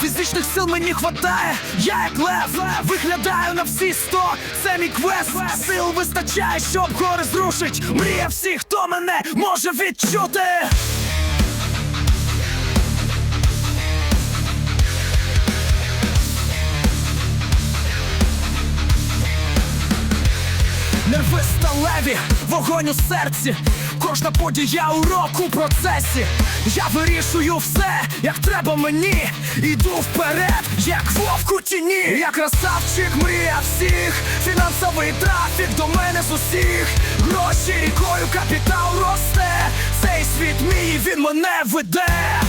Фізичних сил мені хватає, я як лев виглядаю на всі сто. Це мій квест, сил вистачає, щоб гори зрушить. Мрія всіх, хто мене може відчути. Нерви сталеві, вогонь у серці, кожна подія урок у процесі. Я вирішую все, як треба мені. Іду вперед, як вовк у тіні. Я красавчик, мрія всіх, фінансовий трафік до мене з усіх. Гроші рікою, капітал росте. Цей світ мій, він мене веде.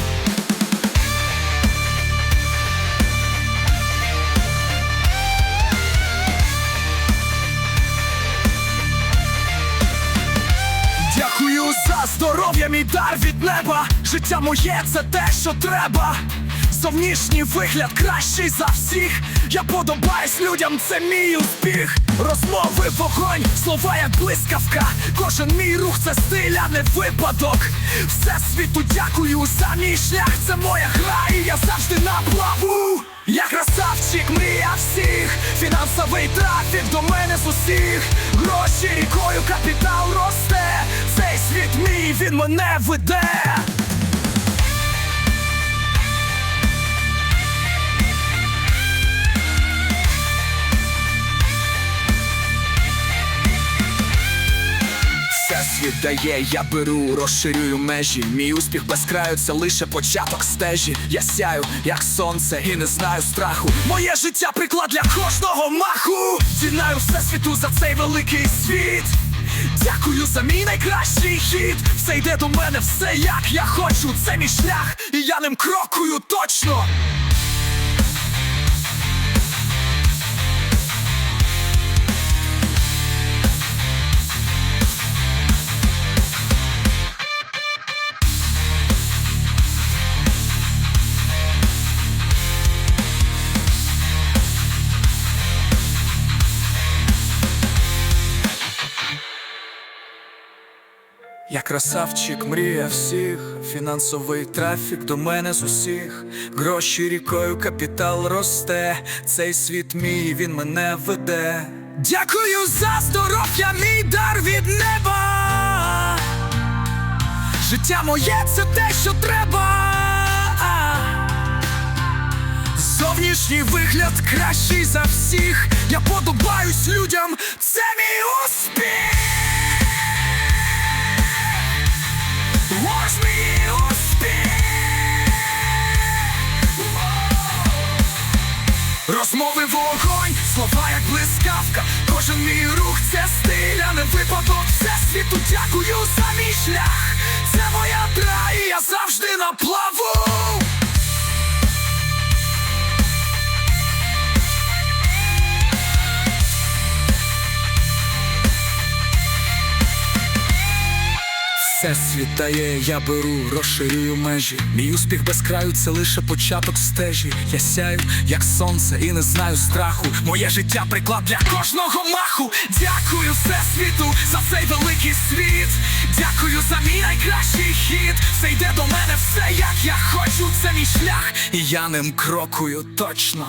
Здоров'я, мій дар від неба. Життя моє це те, що треба. Зовнішній вигляд кращий за всіх. Я подобаюсь людям, це мій успіх. Розмови, вогонь, слова як блискавка. Кожен мій рух це стиль, а не випадок. Все світу дякую за мій шлях. Це моя гра, і я завжди на плаву. Я красавчик, всіх, фінансовий трафік до мене з усіх. Гроші рікою, капітал росте. Цей світ мій, він мене веде. Дає, я беру, розширюю межі. Мій успіх без краю це лише початок стежі. Я сяю, як сонце, і не знаю страху. Моє життя приклад для кожного маху. Цінаю все світу за цей великий світ. Дякую за мій найкращий хід. Все йде до мене, все як я хочу. Це мій шлях, і я ним крокую точно. Я красавчик, мрія всіх, фінансовий трафік до мене з усіх. Гроші рікою, капітал росте. Цей світ мій, він мене веде. Дякую за здоров'я, мій дар від неба. Життя моє це те, що треба. Зовнішній вигляд кращий за всіх. Я подобаюсь людям, це мій успіх. Розмови вогонь, слова як блискавка. Кожен мій рух це стиль, а не випадок. Все світу дякую за мій шлях Все світ дає, я беру, розширюю межі. Мій успіх без краю це лише початок стежі. Я сяю, як сонце, і не знаю страху. Моє життя приклад для кожного маху. Дякую всесвіту за цей великий світ. Дякую за мій найкращий хід. Все йде до мене, все як я хочу. Це мій шлях, і я ним крокую точно.